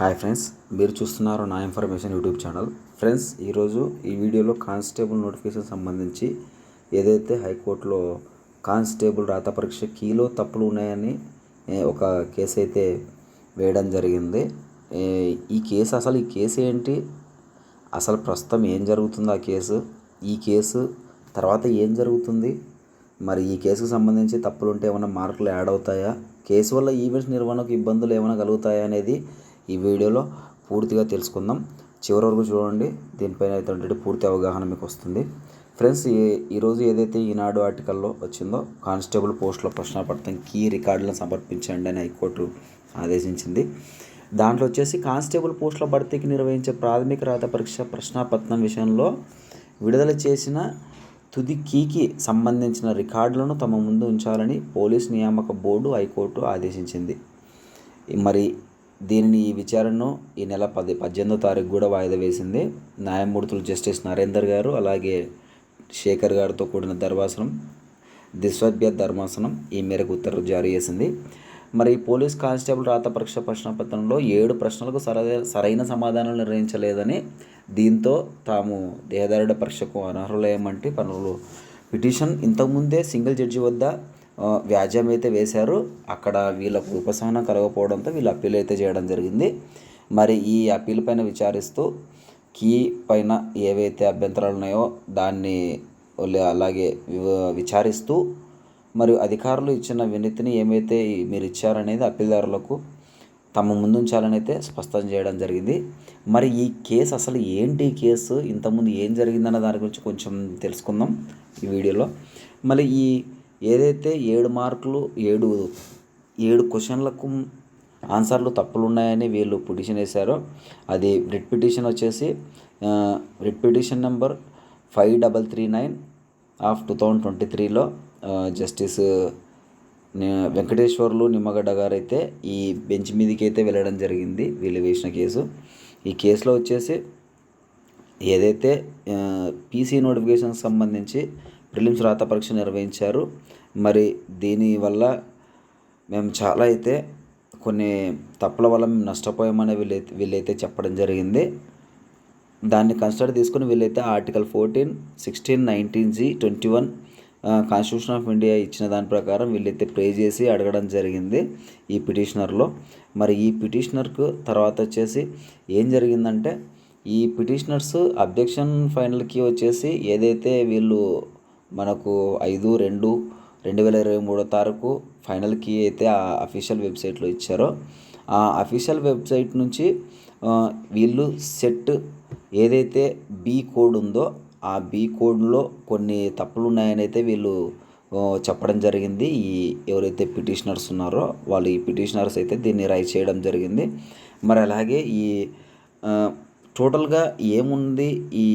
Hi friends మీరు చూస్తున్నారు నా ఇన్ఫర్మేషన్ యూట్యూబ్ ఛానల్. ఫ్రెండ్స్ ఈరోజు ఈ వీడియోలో కానిస్టేబుల్ నోటిఫికేషన్ సంబంధించి ఏదైతే హైకోర్టులో కానిస్టేబుల్ రాత పరీక్ష కీలో తప్పులు ఉన్నాయని ఒక కేసు అయితే వేయడం జరిగింది ఈ కేసు అసలు ఈ కేసు ఏంటి? అసలు ప్రస్తుతం ఏం జరుగుతుంది ఆ కేసు? ఈ కేసు తర్వాత ఏం జరుగుతుంది? మరి ఈ కేసుకు సంబంధించి తప్పులు ఉంటే ఏమైనా మార్కులు యాడ్ అవుతాయా? కేసు వల్ల ఈవెంట్స్ నిర్వహణకు ఇబ్బందులు ఏమైనా కలుగుతాయా అనేది ఈ వీడియోలో పూర్తిగా తెలుసుకుందాం. చివరి వరకు చూడండి. దీనిపైన అయితే పూర్తి అవగాహన మీకు వస్తుంది. ఫ్రెండ్స్ ఈ ఈరోజు ఏదైతే ఈనాడు ఆర్టికల్లో వచ్చిందో కానిస్టేబుల్ పోస్టుల ప్రశ్నపత్రం కీ రికార్డులను సమర్పించండి అని హైకోర్టు ఆదేశించింది. దాంట్లో వచ్చేసి కానిస్టేబుల్ పోస్టుల భర్తీకి నిర్వహించే ప్రాథమిక రాత పరీక్ష ప్రశ్నాపత్రం విషయంలో విడుదల చేసిన తుది కీకి సంబంధించిన రికార్డులను తమ ముందు ఉంచాలని పోలీస్ నియామక బోర్డు హైకోర్టు ఆదేశించింది. మరి దీనిని ఈ విచారణను ఈ నెల పది పద్దెనిమిదో తారీఖు కూడా వాయిదా వేసింది. న్యాయమూర్తులు జస్టిస్ నరేందర్ గారు అలాగే శేఖర్ గారితో కూడిన ధర్మాసనం దిశ్వభ్య ధర్మాసనం ఈ మేరకు ఉత్తర్వులు జారీ చేసింది. మరి పోలీస్ కానిస్టేబుల్ రాత పరీక్ష ప్రశ్నపత్రంలో ఏడు ప్రశ్నలకు సరైన సరైన సమాధానాలు నిర్వహించలేదని దీంతో తాము దేహదారుడ పరీక్షకు అనర్హులేమంటే పనులు. పిటిషన్ ఇంతకుముందే సింగిల్ జడ్జి వద్ద వ్యాజ్యం అయితే వేశారు. అక్కడ వీళ్ళకు ఉపశమనం కలగకపోవడంతో వీళ్ళు అప్పీల్ అయితే చేయడం జరిగింది. మరి ఈ అప్పీల్ పైన విచారిస్తూ కీ పైన ఏవైతే అభ్యంతరాలు ఉన్నాయో దాన్ని అలాగే విచారిస్తూ మరియు అధికారులు ఇచ్చిన వినతిని ఏమైతే మీరు ఇచ్చారనేది అప్పీల్దారులకు తమ ముందుంచాలని అయితే స్పష్టం చేయడం జరిగింది. మరి ఈ కేసు అసలు ఏంటి ఈ కేసు? ఇంతకుముందు ఏం జరిగిందన్న దాని గురించి కొంచెం తెలుసుకుందాం ఈ వీడియోలో. మళ్ళీ ఈ ఏదైతే ఏడు మార్కులు ఏడు ఏడు క్వశ్చన్లకు ఆన్సర్లు తప్పులు ఉన్నాయని వీళ్ళు పిటిషన్ వేశారో అది రిట్ పిటిషన్ వచ్చేసి writ petition number five double three nine of two thousand twenty త్రీలో జస్టిస్ వెంకటేశ్వర్లు నిమ్మగడ్డ గారు అయితే ఈ బెంచ్ మీదకి అయితే వెళ్ళడం జరిగింది వీళ్ళు వేసిన కేసు. ఈ కేసులో వచ్చేసి ఏదైతే పీసీ నోటిఫికేషన్ సంబంధించి ప్రిలిమ్స్ రాత పరీక్ష నిర్వహించారు మరి దీనివల్ల మేము చాలా అయితే కొన్ని తప్పుల వల్ల మేము నష్టపోయామని వీళ్ళైతే వీళ్ళైతే చెప్పడం జరిగింది. దాన్ని కన్సిడర్ తీసుకుని వీళ్ళైతే article fourteen sixteen nineteen G twenty one constitution of India ఇచ్చిన దాని ప్రకారం వీళ్ళైతే ప్రే చేసి అడగడం జరిగింది ఈ పిటిషనర్లో. మరి ఈ పిటిషనర్కు తర్వాత వచ్చేసి ఏం జరిగిందంటే ఈ పిటిషనర్స్ అబ్జెక్షన్ ఫైనల్కి వచ్చేసి ఏదైతే వీళ్ళు మనకు ఐదు రెండు రెండు వేల ఇరవై మూడో తారీఖు ఫైనల్కి అయితే ఆ అఫీషియల్ వెబ్సైట్లో ఇచ్చారో. ఆ అఫీషియల్ వెబ్సైట్ నుంచి వీళ్ళు సెట్ ఏదైతే బీ కోడ్ ఉందో ఆ బీ కోడ్లో కొన్ని తప్పులు ఉన్నాయని అయితే వీళ్ళు చెప్పడం జరిగింది. ఈ ఎవరైతే పిటిషనర్స్ ఉన్నారో వాళ్ళు ఈ పిటిషనర్స్ అయితే దీన్ని రైజ్ చేయడం జరిగింది. మరి అలాగే ఈ టోటల్గా ఏముంది? ఈ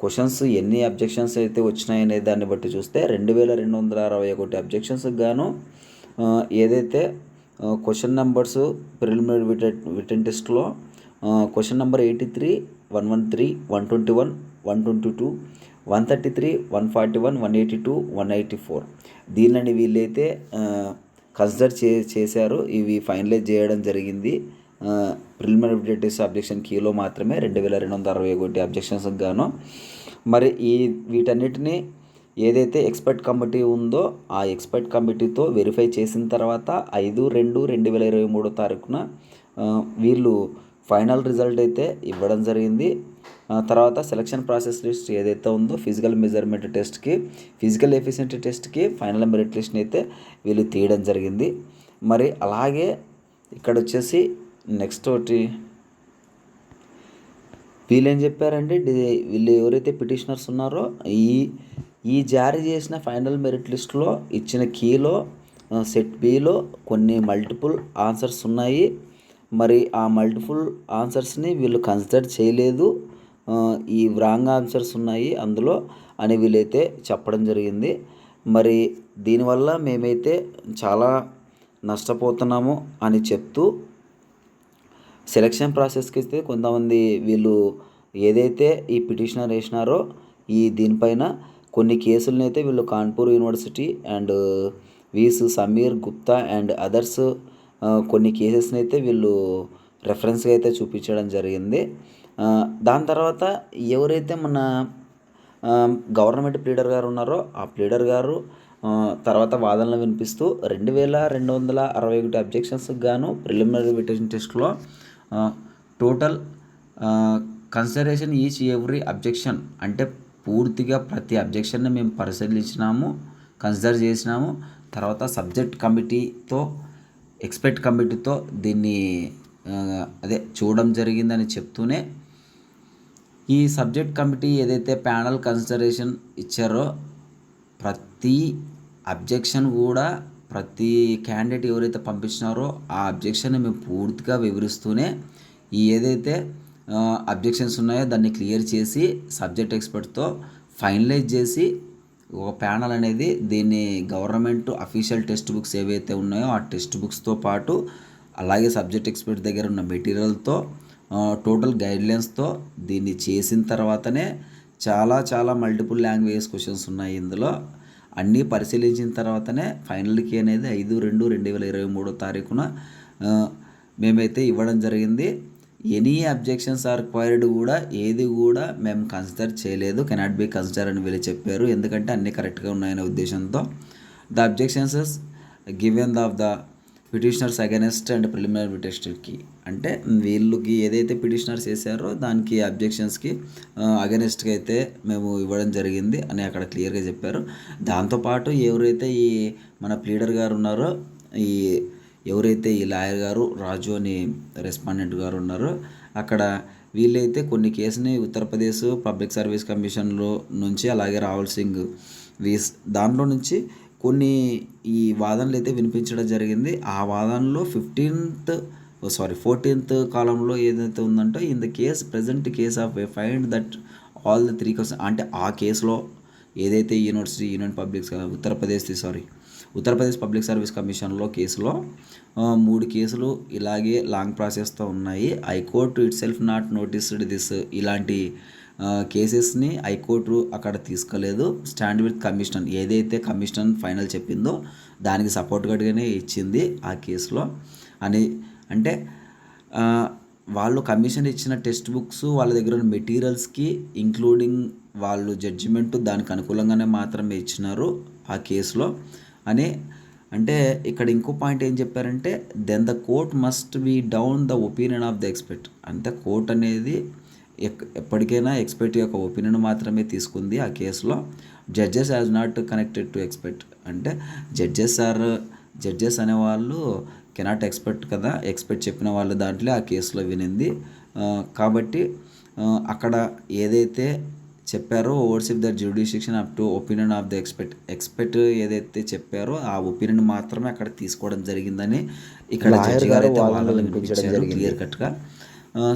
క్వశ్చన్స్ ఎన్ని అబ్జెక్షన్స్ అయితే వచ్చినాయనే దాన్ని బట్టి చూస్తే రెండు వేల రెండు వందల అరవై ఒకటి అబ్జెక్షన్స్కి గాను ఏదైతే question numbers preliminary written written టెస్ట్లో question number eighty three one one three one twenty one one twenty two one thirty three one forty one one eighty two one eighty four. దీనిని వీళ్ళైతే కన్సిడర్ చే చేశారు. ఇవి finalise చేయడం జరిగింది. Preliminary objection కీలో మాత్రమే రెండు వేల రెండు వందల అరవై ఒకటి అబ్జెక్షన్స్కి గాను. మరి ఈ వీటన్నిటిని ఏదైతే ఎక్స్పర్ట్ కమిటీ ఉందో ఆ ఎక్స్పర్ట్ కమిటీతో వెరిఫై చేసిన తర్వాత ఐదు రెండు రెండు వేల ఇరవై మూడో తారీఖున వీళ్ళు ఫైనల్ రిజల్ట్ అయితే ఇవ్వడం జరిగింది. తర్వాత సెలక్షన్ ప్రాసెస్ లిస్ట్ ఏదైతే ఉందో ఫిజికల్ మెజర్మెంట్ టెస్ట్కి ఫిజికల్ ఎఫిషియన్సీ టెస్ట్కి ఫైనల్ మెరిట్ లిస్ట్ని అయితే వీళ్ళు తీయడం జరిగింది. మరి అలాగే ఇక్కడ వచ్చేసి నెక్స్ట్ ఒకటి. వీళ్ళు ఏం చెప్పారంటే వీళ్ళు ఎవరైతే పిటిషనర్స్ ఉన్నారో ఈ ఈ జారీ చేసిన ఫైనల్ మెరిట్ లిస్ట్లో ఇచ్చిన కీలో సెట్ బిలో కొన్ని మల్టిపుల్ ఆన్సర్స్ ఉన్నాయి. మరి ఆ మల్టిపుల్ ఆన్సర్స్ని వీళ్ళు కన్సిడర్ చేయలేదు. ఈ రాంగ్ ఆన్సర్స్ ఉన్నాయి అందులో అని వీళ్ళైతే చెప్పడం జరిగింది. మరి దీనివల్ల మేమైతే చాలా నష్టపోతున్నాము అని చెప్తూ సెలక్షన్ ప్రాసెస్కి అయితే కొంతమంది వీళ్ళు ఏదైతే ఈ పిటిషనర్ వేసినారో ఈ దీనిపైన కొన్ని కేసులను అయితే వీళ్ళు కాన్పూర్ యూనివర్సిటీ అండ్ వీస్ సమీర్ గుప్తా అండ్ అదర్స్ కొన్ని కేసెస్ని అయితే వీళ్ళు రెఫరెన్స్గా అయితే చూపించడం జరిగింది. Uh, దాని తర్వాత ఎవరైతే మన um, గవర్నమెంట్ ప్లీడర్ గారు ఉన్నారో ఆ ప్లీడర్ గారు uh, తర్వాత వాదనలు వినిపిస్తూ రెండు వేల రెండు వందల అరవై ఒకటి అబ్జెక్షన్స్కి గాను ప్రిలిమినరీ విటేషన్ టెస్ట్లో total consideration each every objection అంటే పూర్తిగా ప్రతి అబ్జెక్షన్ని మేము పరిశీలించినాము కన్సిడర్ చేసినాము. తర్వాత సబ్జెక్ట్ కమిటీతో ఎక్స్పర్ట్ కమిటీతో దీన్ని అదే చూడడం జరిగిందని చెప్తూనే ఈ సబ్జెక్ట్ కమిటీ ఏదైతే ప్యానల్ కన్సిడరేషన్ ఇచ్చారో ప్రతి అబ్జెక్షన్ కూడా ప్రతి క్యాండిడేట్ ఎవరైతే పంపించినారో ఆ అబ్జెక్షన్ని మేము పూర్తిగా వివరిస్తూనే ఏదైతే అబ్జెక్షన్స్ ఉన్నాయో దాన్ని క్లియర్ చేసి సబ్జెక్ట్ ఎక్స్పర్ట్తో ఫైనలైజ్ చేసి ఒక ప్యానల్ అనేది దీన్ని గవర్నమెంట్ అఫీషియల్ టెక్స్ట్ బుక్స్ ఏవైతే ఉన్నాయో ఆ టెక్స్ట్ బుక్స్తో పాటు అలాగే సబ్జెక్ట్ ఎక్స్పర్ట్ దగ్గర ఉన్న మెటీరియల్తో టోటల్ గైడ్లైన్స్తో దీన్ని చేసిన తర్వాతనే చాలా చాలా మల్టిపుల్ లాంగ్వేజెస్ క్వశ్చన్స్ ఉన్నాయి ఇందులో. అన్నీ పరిశీలించిన తర్వాతనే ఫైనల్కి అనేది ఐదు రెండు రెండు వేల ఇరవై మూడో తారీఖున మేమైతే ఇవ్వడం జరిగింది. ఎనీ అబ్జెక్షన్స్ ఆర్ రిక్వైర్డ్ కూడా ఏది కూడా మేము కన్సిడర్ చేయలేదు. కెనాట్ బి కన్సిడర్ అని వీళ్ళు చెప్పారు. ఎందుకంటే అన్నీ కరెక్ట్గా ఉన్నాయనే ఉద్దేశంతో. The objections given the of the petitioners against and preliminary పిటిషన్కి అంటే వీళ్ళకి ఏదైతే పిటిషనర్స్ చేశారో దానికి అబ్జెక్షన్స్కి అగెనెస్ట్గా అయితే మేము ఇవ్వడం జరిగింది అని అక్కడ క్లియర్గా చెప్పారు. దాంతోపాటు ఎవరైతే ఈ మన ప్లీడర్ గారు ఉన్నారో ఈ ఎవరైతే ఈ లాయర్ గారు రాజు అని రెస్పాండెంట్ గారు ఉన్నారో అక్కడ వీళ్ళైతే కొన్ని కేసుని ఉత్తరప్రదేశ్ పబ్లిక్ సర్వీస్ కమిషన్లో నుంచి అలాగే రాహుల్ సింగ్ వీస్ దాంట్లో నుంచి కొన్ని ఈ వాదనలు అయితే వినిపించడం జరిగింది. ఆ వాదనలో ఫిఫ్టీన్త్ సారీ ఫోర్టీన్త్ కాలంలో ఏదైతే ఉందంటే in the case present case of find that all the three question అంటే ఆ కేసులో ఏదైతే university union public Uttar Pradesh sorry Uttar Pradesh public service కమిషన్లో కేసులో మూడు కేసులు ఇలాగే లాంగ్ ప్రాసెస్తో ఉన్నాయి. High court itself not noticed this ఇలాంటి కేసెస్ని హైకోర్టు అక్కడ తీసుకోలేదు. స్టాండ్ విత్ కమిషన్ ఏదైతే కమిషన్ ఫైనల్ చెప్పిందో దానికి సపోర్ట్గానే ఇచ్చింది ఆ కేసులో. అని అంటే వాళ్ళు కమిషన్ ఇచ్చిన టెక్స్ట్ బుక్స్ వాళ్ళ దగ్గర ఉన్న మెటీరియల్స్కి ఇంక్లూడింగ్ వాళ్ళు జడ్జిమెంట్ దానికి అనుకూలంగానే మాత్రమే ఇచ్చినారు ఆ కేసులో. అని అంటే ఇక్కడ ఇంకో పాయింట్ ఏం చెప్పారంటే then the court must be down the opinion of the expert అంటే కోర్ట్ అనేది ఎప్పటికైనా ఎక్స్పెక్ట్ యొక్క ఒపీనియన్ మాత్రమే తీసుకుంది ఆ కేసులో. Judges as not connected to expert అంటే జడ్జెస్ ఆర్ జడ్జెస్ అనేవాళ్ళు కెనాట్ ఎక్స్పెక్ట్ కదా ఎక్స్పెక్ట్ చెప్పిన వాళ్ళు దాంట్లో ఆ కేసులో వినింది. కాబట్టి అక్కడ ఏదైతే చెప్పారో overstep the jurisdiction up to opinion of the expert expert ఏదైతే చెప్పారో ఆ ఒపీనియన్ మాత్రమే అక్కడ తీసుకోవడం జరిగిందని ఇక్కడ జడ్జి గారు అయితే జరిగింది. క్లియర్ కట్గా.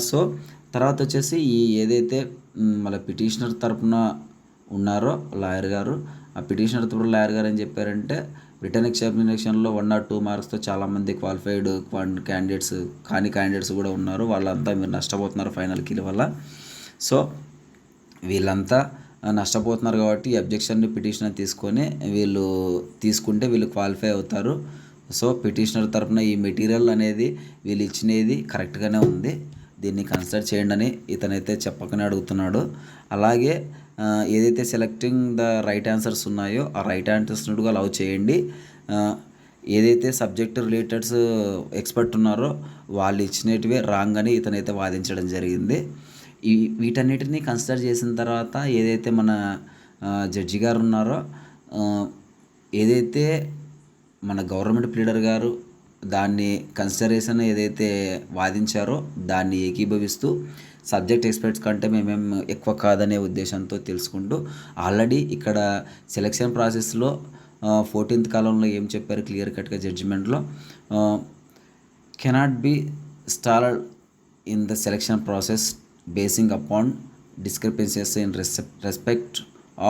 సో తర్వాత వచ్చేసి ఈ ఏదైతే మళ్ళీ పిటిషనర్ తరపున ఉన్నారో లాయర్ గారు ఆ పిటిషనర్ తరపున లాయర్ గారు ఏం చెప్పారంటే రిటర్న్ ఎగ్జామినేషన్లో వన్ ఆర్ టూ మార్క్స్తో చాలామంది క్వాలిఫైడ్ క్యాండిడేట్స్ కాని క్యాండిడేట్స్ కూడా ఉన్నారు. వాళ్ళంతా మీరు నష్టపోతున్నారు ఫైనల్ ఫైనల్కి వల్ల. సో వీళ్ళంతా నష్టపోతున్నారు కాబట్టి ఈ అబ్జెక్షన్ని పిటిషనర్ తీసుకొని వీళ్ళు తీసుకుంటే వీళ్ళు క్వాలిఫై అవుతారు. సో పిటిషనర్ తరపున ఈ మెటీరియల్ అనేది వీళ్ళు ఇచ్చినది కరెక్ట్గానే ఉంది. దీన్ని కన్సిడర్ చేయండి అని ఇతనైతే చెప్పకనే అడుగుతున్నాడు. అలాగే ఏదైతే సెలెక్టింగ్ ద రైట్ ఆన్సర్స్ ఉన్నాయో ఆ రైట్ ఆన్సర్స్ని కూడా అలౌ చేయండి. ఏదైతే సబ్జెక్ట్ రిలేటెడ్స్ ఎక్స్పర్ట్ ఉన్నారో వాళ్ళు ఇచ్చినటివే రాంగ్ అని ఇతనైతే వాదించడం జరిగింది. ఈ వీటన్నిటిని కన్సిడర్ చేసిన తర్వాత ఏదైతే మన జడ్జి గారు ఉన్నారో ఏదైతే మన గవర్నమెంట్ ప్లీడర్ గారు దాన్ని కన్సిడరేషన్ ఏదైతే వాదించారో దాన్ని ఏకీభవిస్తూ సబ్జెక్ట్ ఎక్స్పర్ట్స్ కంటే మేమేం ఎక్కువ కాదనే ఉద్దేశంతో తెలుసుకుంటూ ఆల్రెడీ ఇక్కడ సెలక్షన్ ప్రాసెస్లో ఫోర్టీన్త్ కాలంలో ఏం చెప్పారు క్లియర్ కట్గా జడ్జిమెంట్లో cannot be stall in the selection process basing upon discrepancies in respect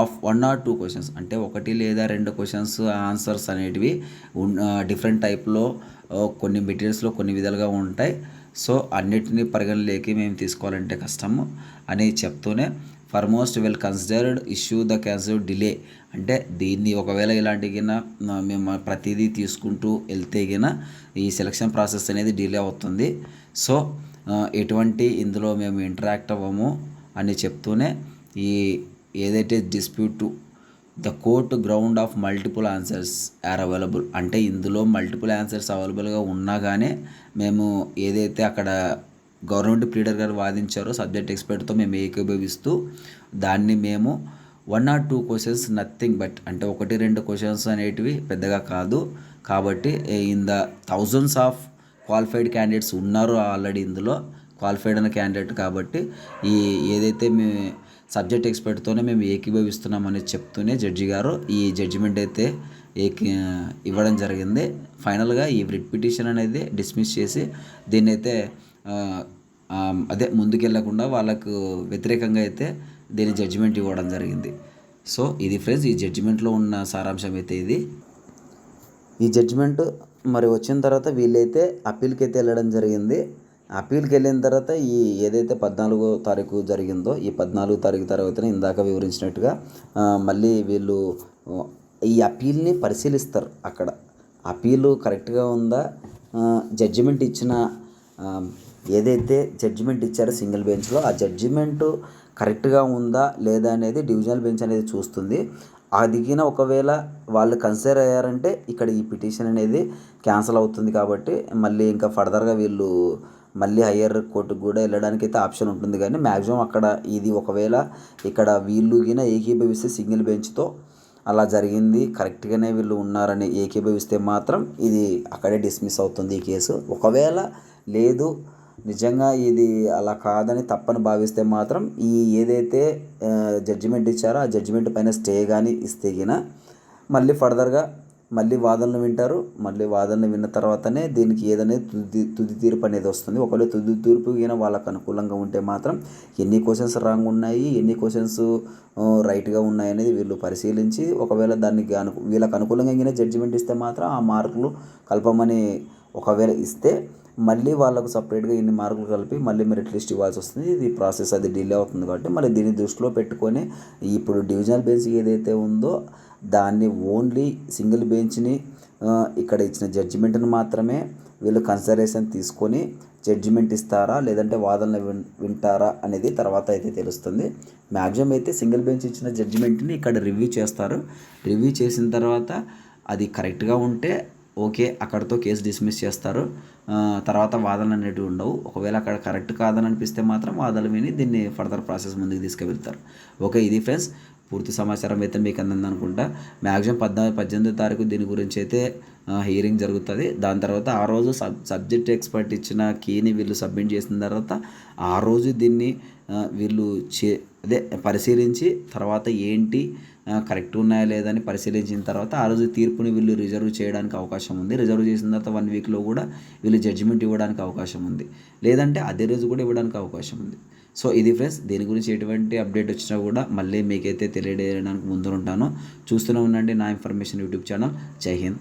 of one or two questions. అంటే ఒకటి లేదా రెండు క్వశ్చన్స్ ఆన్సర్స్ అనేటివి డిఫరెంట్ టైప్లో కొన్ని మెటీరియల్స్లో కొన్ని విధాలుగా ఉంటాయి. సో అన్నిటినీ పరిగణలోకి మేము తీసుకోవాలంటే కష్టము అని చెప్తూనే for most well considered issue the cancel delay. అంటే దీన్ని ఒకవేళ ఇలాంటి మేము ప్రతిదీ తీసుకుంటూ వెళ్తే గిన ఈ సెలక్షన్ ప్రాసెస్ అనేది డిలే అవుతుంది. సో ఎటువంటి ఇందులో మేము ఇంటరాక్ట్ అవ్వము అని చెప్తూనే ఈ ఏదైతే dispute the court ground of multiple answers are available అంటే ఇందులో మల్టిపుల్ ఆన్సర్స్ అవైలబుల్గా ఉన్నా కానీ మేము ఏదైతే అక్కడ గవర్నమెంట్ ప్లీడర్ గారు వాదించారో సబ్జెక్ట్ ఎక్స్పర్ట్తో మేము ఏకీభవిస్తూ దాన్ని మేము one or two questions nothing but అంటే ఒకటి రెండు క్వశ్చన్స్ అనేటివి పెద్దగా కాదు. కాబట్టి in the thousands of qualified candidates ఉన్నారు ఆల్రెడీ ఇందులో క్వాలిఫైడ్ అయిన క్యాండిడేట్ కాబట్టి ఈ ఏదైతే మీ సబ్జెక్ట్ ఎక్స్పర్ట్తోనే మేము ఏకీభవిస్తున్నామని చెప్తూనే జడ్జి గారు ఈ జడ్జిమెంట్ అయితే ఏకి ఇవ్వడం జరిగింది. ఫైనల్గా ఈ రిట్ పిటిషన్ అనేది డిస్మిస్ చేసి దీన్ని అయితే అదే ముందుకెళ్ళకుండా వాళ్ళకు వ్యతిరేకంగా అయితే దీని జడ్జిమెంట్ ఇవ్వడం జరిగింది. సో ఇది ఫ్రెండ్స్ ఈ జడ్జిమెంట్లో ఉన్న సారాంశం అయితే ఇది. ఈ జడ్జిమెంట్ మరి వచ్చిన తర్వాత వీళ్ళైతే అప్పీల్కి అయితే వెళ్ళడం జరిగింది. అప్పీల్కి వెళ్ళిన తర్వాత ఈ ఏదైతే పద్నాలుగో తారీఖు జరిగిందో ఈ పద్నాలుగో తారీఖు తర్వాతనే ఇందాక వివరించినట్టుగా మళ్ళీ వీళ్ళు ఈ అప్పీల్ని పరిశీలిస్తారు అక్కడ. అప్పీలు కరెక్ట్గా ఉందా? జడ్జిమెంట్ ఇచ్చిన ఏదైతే జడ్జిమెంట్ ఇచ్చారో సింగిల్ బెంచ్లో ఆ జడ్జిమెంట్ కరెక్ట్గా ఉందా లేదా అనేది డివిజనల్ బెంచ్ అనేది చూస్తుంది. ఆ దిగిన ఒకవేళ వాళ్ళు కన్సిడర్ అయ్యారంటే ఇక్కడ ఈ పిటిషన్ అనేది క్యాన్సిల్ అవుతుంది కాబట్టి మళ్ళీ ఇంకా ఫర్దర్గా వీళ్ళు మళ్ళీ హయ్యర్ కోర్టుకు కూడా వెళ్ళడానికి అయితే ఆప్షన్ ఉంటుంది. కానీ మ్యాక్సిమం అక్కడ ఇది ఒకవేళ ఇక్కడ వీళ్ళు గిన ఏకీభవిస్తే సింగిల్ బెంచ్తో అలా జరిగింది. కరెక్ట్గానే వీళ్ళు ఉన్నారని ఏకీభవిస్తే మాత్రం ఇది అక్కడే డిస్మిస్ అవుతుంది ఈ కేసు. ఒకవేళ లేదు నిజంగా ఇది అలా కాదని తప్పని భావిస్తే మాత్రం ఈ ఏదైతే జడ్జిమెంట్ ఇచ్చారో ఆ జడ్జిమెంట్ పైన స్టే కానీ ఇస్తే గిన మళ్ళీ ఫర్దర్గా మళ్ళీ వాదనలు వింటారు మళ్ళీ వాదనలు విన్న తర్వాతనే దీనికి ఏదనేది తుది తుది తీర్పు అనేది వస్తుంది. ఒకవేళ తుది తీర్పు అయినా వాళ్ళకు అనుకూలంగా ఉంటే మాత్రం ఎన్ని క్వశ్చన్స్ రాంగ్ ఉన్నాయి ఎన్ని క్వశ్చన్స్ రైట్గా ఉన్నాయి అనేది వీళ్ళు పరిశీలించి ఒకవేళ దానికి అను వీళ్ళకి అనుకూలంగా గిన జడ్జిమెంట్ ఇస్తే మాత్రం ఆ మార్కులు కలపమని ఒకవేళ ఇస్తే మళ్ళీ వాళ్ళకు సపరేట్గా ఇన్ని మార్కులు కలిపి మళ్ళీ మెరిట్ లిస్ట్ ఇవ్వాల్సి వస్తుంది. ఇది ప్రాసెస్ అది డిలే అవుతుంది కాబట్టి మళ్ళీ దీన్ని దృష్టిలో పెట్టుకొని ఇప్పుడు డివిజనల్ బేస్ ఏదైతే ఉందో దాన్ని ఓన్లీ సింగిల్ బెంచ్ని ఇక్కడ ఇచ్చిన జడ్జిమెంట్ని మాత్రమే వీళ్ళు కన్సిడరేషన్ తీసుకొని జడ్జిమెంట్ ఇస్తారా లేదంటే వాదనలు విన్ వింటారా అనేది తర్వాత అయితే తెలుస్తుంది. మ్యాక్సిమం అయితే సింగిల్ బెంచ్ ఇచ్చిన జడ్జిమెంట్ని ఇక్కడ రివ్యూ చేస్తారు. రివ్యూ చేసిన తర్వాత అది కరెక్ట్గా ఉంటే ఓకే అక్కడితో కేసు డిస్మిస్ చేస్తారు. తర్వాత వాదనలు అనేటివి ఉండవు. ఒకవేళ అక్కడ కరెక్ట్ కాదని అనిపిస్తే మాత్రం వాదనలు విని దీన్ని ఫర్దర్ ప్రాసెస్ ముందుకు తీసుకువెళ్తారు. ఓకే ఇది ఫ్రెండ్స్. పూర్తి సమాచారం అయితే మీకు అందింది అనుకుంటా. మ్యాక్సిమం పద్నాలుగు పద్దెనిమిదో తారీఖు దీని గురించి అయితే హియరింగ్ జరుగుతుంది. దాని తర్వాత ఆ రోజు సబ్ సబ్జెక్ట్ ఎక్స్పర్ట్ ఇచ్చిన కీని వీళ్ళు సబ్మిట్ చేసిన తర్వాత ఆ రోజు దీన్ని వీళ్ళు చే అదే పరిశీలించి తర్వాత ఏంటి కరెక్ట్ ఉన్నాయా లేదని పరిశీలించిన తర్వాత ఆ రోజు తీర్పుని వీళ్ళు రిజర్వ్ చేయడానికి అవకాశం ఉంది. రిజర్వ్ చేసిన తర్వాత వన్ వీక్లో కూడా వీళ్ళు జడ్జిమెంట్ ఇవ్వడానికి అవకాశం ఉంది. లేదంటే అదే రోజు కూడా ఇవ్వడానికి అవకాశం ఉంది. సో ఇది ఫ్రెండ్స్ దీని గురించి ఎటువంటి అప్డేట్ వచ్చినా కూడా మళ్ళీ మీకైతే తెలియజేయడానికి ముందు ఉంటాను చూస్తూనే ఉండండి నా ఇన్ఫర్మేషన్ యూట్యూబ్ ఛానల్. జై హింద్.